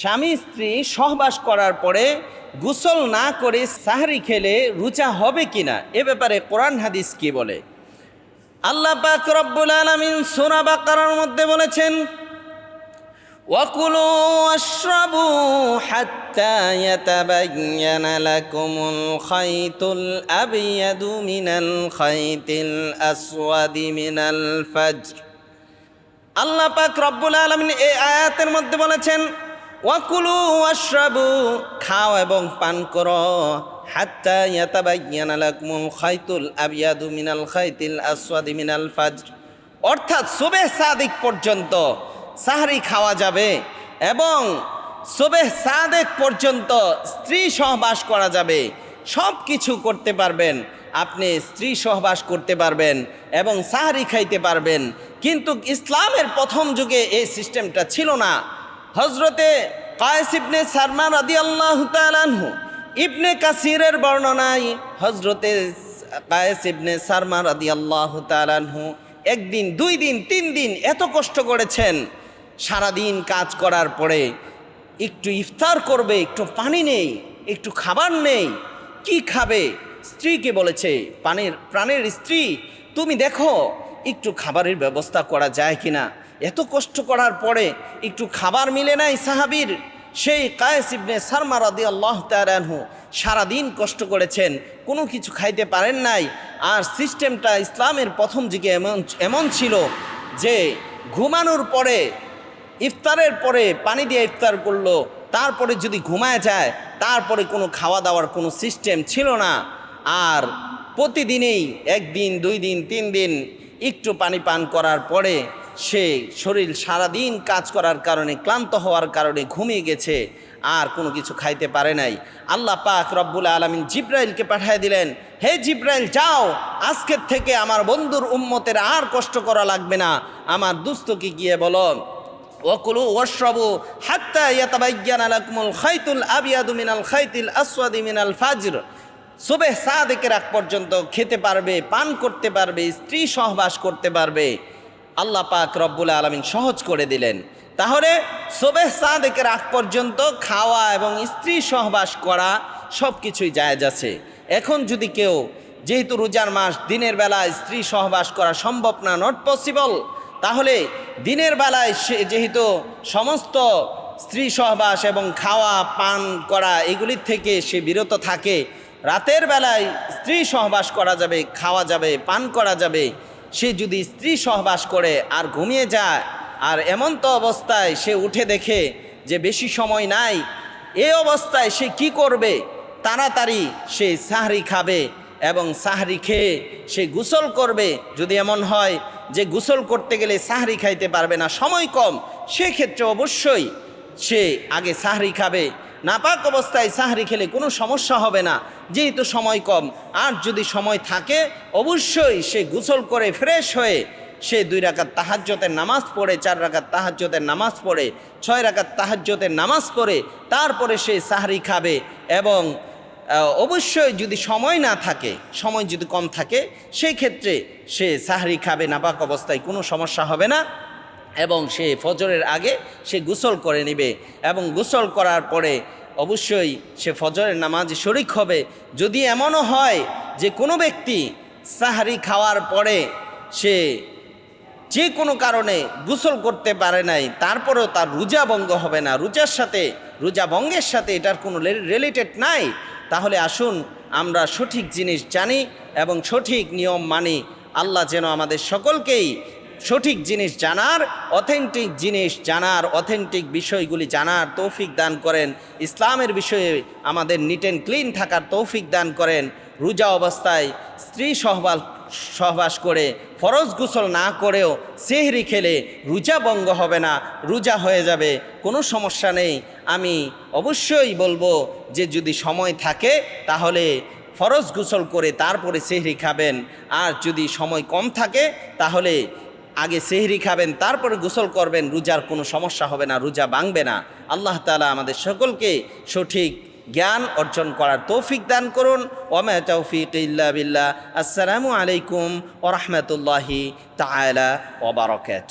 স্বামী স্ত্রী সহবাস করার পরে গুসল না করে সাহারি খেলে রুচা হবে কিনা? এ ব্যাপারে কোরআন হাদিস কি বলে? আল্লাহ পাক রব্বুল আলমিন সোনা বাকার মধ্যে বলেছেন, ওয়াকুলু আশরাবু হাত্তা ইয়াতাবায়্যানা লাকুমুল খায়তুল আবয়াদু মিনাল খায়তিল আসওয়াদি মিনাল ফাজর। আল্লাহ পাক রব্বুল আলামিন এই আয়াতের মধ্যে বলেছেন ওয়াকুলু ওয়াশরাবু, খাও এবং পান করো। হাত্তা ইয়াতাবায়্যানা লাকুমুল খাইতুল আবিয়াদু মিনাল খাইতিল আসওয়াদি মিনাল ফাজর। অর্থাৎ সুবেহ সাদিক পর্যন্ত সাহারি খাওয়া যাবে এবং সুবেহ সাদেক পর্যন্ত স্ত্রী সহবাস করা যাবে। সব কিছু করতে পারবেন, আপনি স্ত্রী সহবাস করতে পারবেন এবং সাহারি খাইতে পারবেন। কিন্তু ইসলামের প্রথম যুগে এই সিস্টেমটা ছিল না। হজরতে কায়েস ইবনে সারমা রাদি আল্লাহ তালানহু ইবনে কাসিরের বর্ণনায় হজরতে কায়েস ইবনে সারমা রাদি আল্লাহ তালানহু একদিন, দুই দিন, তিন দিন এত কষ্ট করেছেন, সারাদিন কাজ করার পরে একটু ইফতার করবে, একটু পানি নেই, একটু খাবার নেই, কি খাবে? স্ত্রীকে বলেছে, পানির, প্রাণের স্ত্রী, তুমি দেখো, একটু খাবারের ব্যবস্থা করা যায় কিনা? এত কষ্ট করার পরে একটু খাবার মিলে নাই সাহাবির। সেই কায়েস ইবনে সারমা রাদি আল্লাহ তারানহু সারাদিন কষ্ট করেছেন, কোনো কিছু খাইতে পারেন নাই। আর সিস্টেমটা ইসলামের প্রথম দিকে এমন এমন ছিল যে ঘুমানোর পরে, ইফতারের পরে পানি দিয়ে ইফতার করল, তারপরে যদি ঘুমায় যায়, তারপরে কোনো খাওয়া দাওয়ার কোনো সিস্টেম ছিল না। আর প্রতিদিনেই একদিন, দুই দিন, তিন দিন একটু পানি পান করার পরে সে শরীর সারাদিন কাজ করার কারণে, ক্লান্ত হওয়ার কারণে ঘুমিয়ে গেছে, আর কোনো কিছু খাইতে পারে নাই। আল্লাহ পাক রব্বুল আলমিন জিব্রাইলকে পাঠিয়ে দিলেন, হে জিব্রাইল, যাও, আজকের থেকে আমার বন্ধুর উম্মতের আর কষ্ট করা লাগবে না। আমার দুস্থকে গিয়ে বলো ওকুলু ওয়াশরাবু হাত্তা ইয়াতাবায়্যানা লাকুমুল খাইতুল আবিয়াদু মিনাল খাইতিল আসওয়াদি মিনাল ফাজর। সুবেহ সাদেকের আগ পর্যন্ত খেতে পারবে, পান করতে পারবে, স্ত্রী সহবাস করতে পারবে। আল্লাহ পাক রব্বুল আলমিন সহজ করে দিলেন। তাহলে সোবেহ সাদেকের আগ পর্যন্ত খাওয়া এবং স্ত্রী সহবাস করা সব কিছুই জায়জ আছে। এখন যদি কেউ, যেহেতু রোজার মাস, দিনের বেলায় স্ত্রী সহবাস করা সম্ভব না নট পসিবল তাহলে দিনের বেলায় সে যেহেতু সমস্ত স্ত্রী সহবাস এবং খাওয়া, পান করা, এগুলির থেকে সে বিরত থাকে, রাতের বেলায় স্ত্রী সহবাস করা যাবে, খাওয়া যাবে, পান করা যাবে সে যদি স্ত্রী সহবাস করে আর ঘুমিয়ে যায়, আর এমন তো অবস্থায় সে উঠে দেখে যে বেশি সময় নাই, এ অবস্থায় সে কি করবে? তাড়াতাড়ি সে সাহরি খাবে এবং সাহরি খেয়ে সে গোসল করবে। যদি এমন হয় যে গোসল করতে গেলে সাহরি খাইতে পারবে না, সময় কম, সেক্ষেত্রে অবশ্যই সে আগে সাহরি খাবে নাপাক অবস্থায় সাহারি খেলে কোনো সমস্যা হবে না, যেহেতু সময় কম। আর যদি সময় থাকে, অবশ্যই সে গোসল করে ফ্রেশ হয়ে সে দুই রাকাত তাহাজ্যতের নামাজ পড়ে, চার রাকাত তাহাজ্যতের নামাজ পড়ে, ছয় রাকাত তাহাজ্যতের নামাজ পড়ে, তারপরে সে সাহারি খাবে এবং অবশ্যই যদি সময় না থাকে, সময় যদি কম থাকে, সেই ক্ষেত্রে সে সাহারি খাবে, নাপাক অবস্থায় কোনো সমস্যা হবে না। এবং সে ফজরের আগে সে গোসল করে নেবে এবং গোসল করার পরে অবশ্যই সে ফজরের নামাজ শরিক হবে। যদি এমনও হয় যে কোনো ব্যক্তি সাহারি খাওয়ার পরে সে যে কোনো কারণে গোসল করতে পারে নাই, তারপরেও তার রোজা ভঙ্গ হবে না। রোজার সাথে, রোজা ভঙ্গের সাথে এটার কোনো রিলেটেড নাই। তাহলে আসুন আমরা সঠিক জিনিস জানি এবং সঠিক নিয়ম মানি। আল্লাহ যেন আমাদের সকলকেই সঠিক জিনিস জানার অথেন্টিক জিনিস জানার অথেন্টিক বিষয়গুলি জানার তৌফিক দান করেন। ইসলামের বিষয়ে আমাদের নিট অ্যান্ড ক্লিন থাকার তৌফিক দান করেন। রোজা অবস্থায় স্ত্রী সহবাস সহবাস করে, ফরজ গোসল না করেও সেহরি খেলে রোজা ভঙ্গ হবে না, রোজা হয়ে যাবে, কোনো সমস্যা নেই। আমি অবশ্যই বলব যে যদি সময় থাকে তাহলে ফরজ গোসল করে তারপরে সেহরি খাবেন। আর যদি সময় কম থাকে তাহলে আগে সেহরি খাবেন, তারপরে গোসল করবেন, রোজার কোনো সমস্যা হবে না, রোজা ভাঙবে না। আল্লাহ তালা আমাদের সকলকে সঠিক জ্ঞান অর্জন করার তৌফিক দান করুন। ওমে তৌফিক ইল্লা বিল্লাহ। আসসালামু আলাইকুম ওরহমতুল্লাহি তালা ওবরকাত